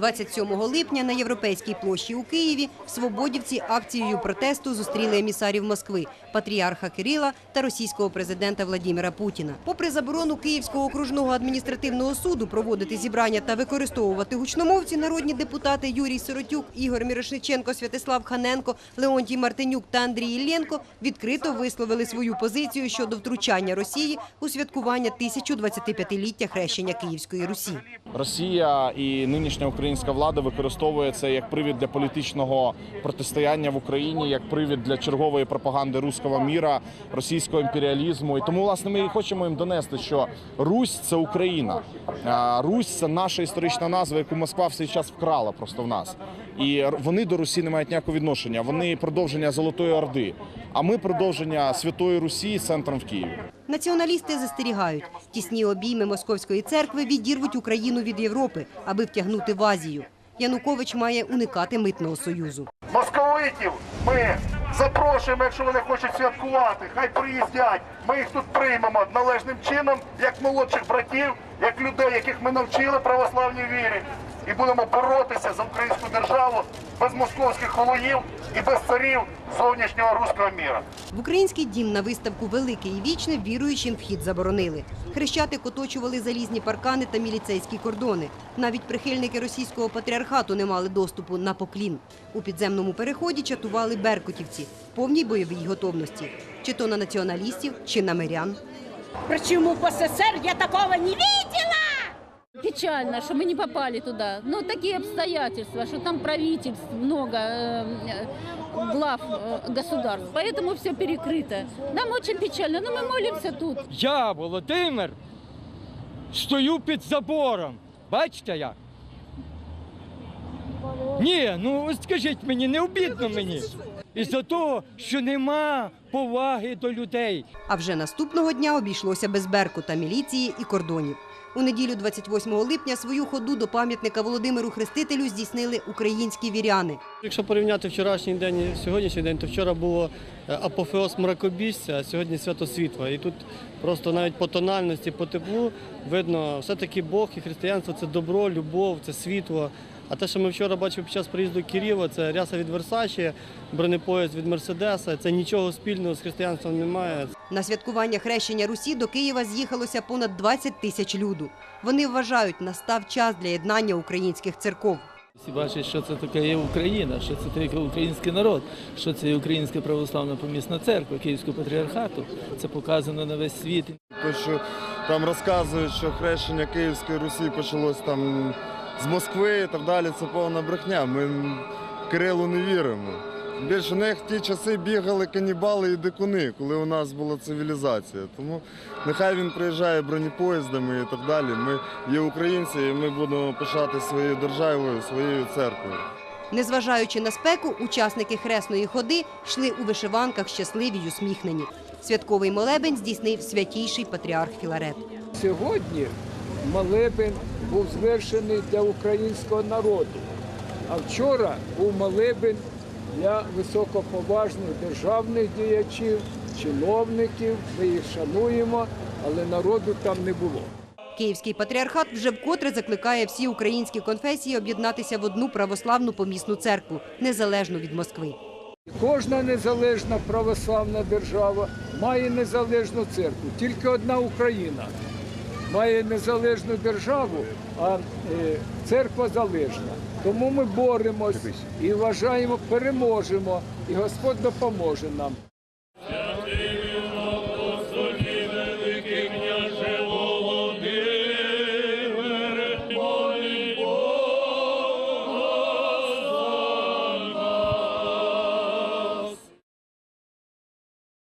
27 липня на Європейській площі у Києві свободівці акцією протесту зустріли емісарів Москви, патріарха Кирила та російського президента Владіміра Путіна. Попри заборону Київського окружного адміністративного суду проводити зібрання та використовувати гучномовці, народні депутати Юрій Сиротюк, Ігор Мірошниченко, Святослав Ханенко, Леонтій Мартинюк та Андрій Іллєнко відкрито висловили свою позицію щодо втручання Росії у святкування 1025-ліття хрещення Київської Русі. Росія і нинішня українська влада використовує це як привід для політичного протистояння в Україні, як привід для чергової пропаганди руського міра, російського імперіалізму. І тому, власне, ми і хочемо їм донести, що Русь це Україна. Русь це наша історична назва, яку Москва в цей час вкрала просто в нас. І вони до Русі не мають ніякого відношення. Вони продовження Золотої Орди. А ми продовження Святої Русі центром в Києві. Націоналісти застерігають, тісні обійми московської церкви відірвуть Україну від Європи, аби втягнути в Азію. Янукович має уникати митного союзу. Московитів ми запрошуємо, якщо вони хочуть святкувати, хай приїздять. Ми їх тут приймемо належним чином, як молодших братів, як людей, яких ми навчили православній вірі. І будемо боротися за українську державу без московських холоїв і без царів зовнішнього руського міра. В український дім на виставку Велике і вічне віруючим вхід заборонили. Хрещатик оточували залізні паркани та міліцейські кордони. Навіть прихильники російського патріархату не мали доступу на поклін. У підземному переході чатували беркутівці в повній бойовій готовності. Чи то на націоналістів, чи на мирян. Почему в СССР я такого не видела? Печально, что мы не попали туда. Ну, такие обстоятельства, что там правительств много, э, э, глав э, государств. Поэтому все перекрыто. Нам очень печально, но мы молимся тут. Я, Володимир, стою під забором. Бачите як? Ні, ну от скажіть мені, не обідно мені. Із-за того, що нема поваги до людей. А вже наступного дня обійшлося без беркута, міліції і кордонів. У неділю 28 липня свою ходу до пам'ятника Володимиру Хрестителю здійснили українські віряни. Якщо порівняти вчорашній день і сьогоднішній день, то вчора було е, апофеоз мракобісця, а сьогодні свято світла. І тут просто навіть по тональності, по теплу видно, все-таки Бог і християнство це добро, любов, це світло. А те, що ми вчора бачили під час приїзду Кирила, це ряса від Версачі, бронепоїзд від Мерседеса. Це нічого спільного з християнством немає. На святкування хрещення Русі до Києва з'їхалося понад 20 тисяч люду. Вони вважають, настав час для єднання українських церков. Всі бачать, що це таке є Україна, що це таке український народ, що це є Українська православна помісна церква Київського патріархату. Це показано на весь світ. То, що там розказують, що хрещення Київської Русі почалось там з Москви і так далі, це повна брехня. Ми Кирилу не віримо. Більше них в ті часи бігали канібали і дикуни, коли у нас була цивілізація. Тому нехай він приїжджає бронепоїздами і так далі. Ми є українці, і ми будемо пишати своєю державою, своєю церквою. Незважаючи на спеку, учасники хресної ходи йшли у вишиванках щасливі й усміхнені. Святковий молебень здійснив святійший патріарх Філарет. Сьогодні молебень був звершений для українського народу, а вчора був молебень для високоповажних державних діячів, чиновників. Ми їх шануємо, але народу там не було. Київський патріархат вже вкотре закликає всі українські конфесії об'єднатися в одну православну помісну церкву, незалежно від Москви. Кожна незалежна православна держава має незалежну церкву. Тільки одна Україна має незалежну державу, а е, церква залежна. Тому ми боремось і вважаємо, переможемо, і Господь допоможе нам.